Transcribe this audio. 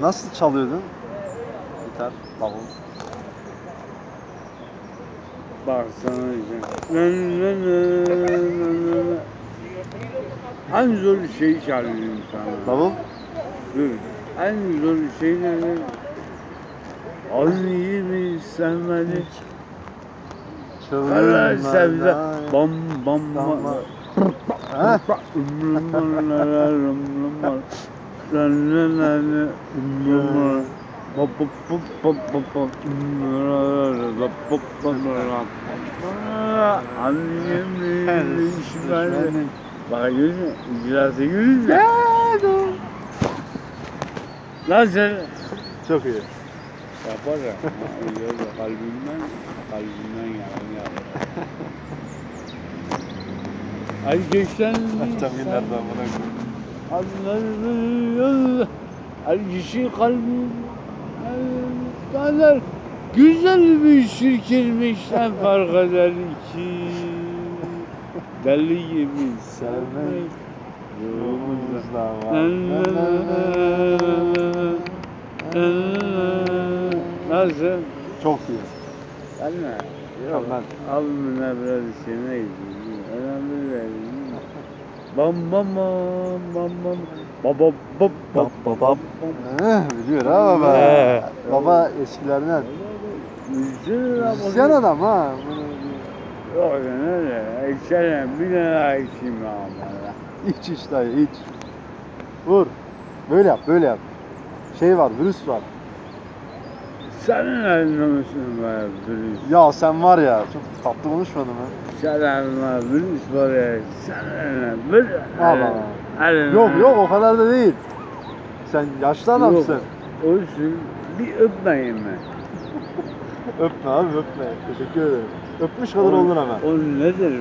Nasıl çalıyordun? Gitar, davul. Bak sana diyeceğim. En zor şeyi çalıyorum sana. Davul? Dur. En zor şey ne? Annemi sevmedi. Kara sevdi. Bam bam bam. Ha? Annemin işbali. Bak görüyor musun? İcrası görüyor musun? Nasıl? Çok iyi. Yapar ya. Öyle kalbimden, kalbimden yani yapar. Ay geçen günlerden buna Anlarım Her kişi kalbim kadar Güzel bir şirkirmişten fark eder ki Deli gibi Sevmek Ruhumuzda var. Nasıl? Çok iyi. Ben mi? Mükemmel. Abimle biraz işine gidiyor. Bam bam bam bam bam. Baba bab bab bab biliyor ha baba. He. Baba eskilerden. Müzisyen adam ha. Yok lan öyle. İçerim bir tane daha içeyim ama. İç iç dayı iç. Vur. Böyle yap böyle yap. Şey var virüs var. Senin misin be virüs? Ya sen var ya çok tatlı konuşmadın mı? Senin elinde virüs var ya. Senin elinde bir Allah. Yok yok o kadar da değil. Sen yaşlı adamsın. Olsun bir öpmeyin mi? Öpme abi öpme. Teşekkür ederim. Öpmüş kadar oldun hemen. O nedir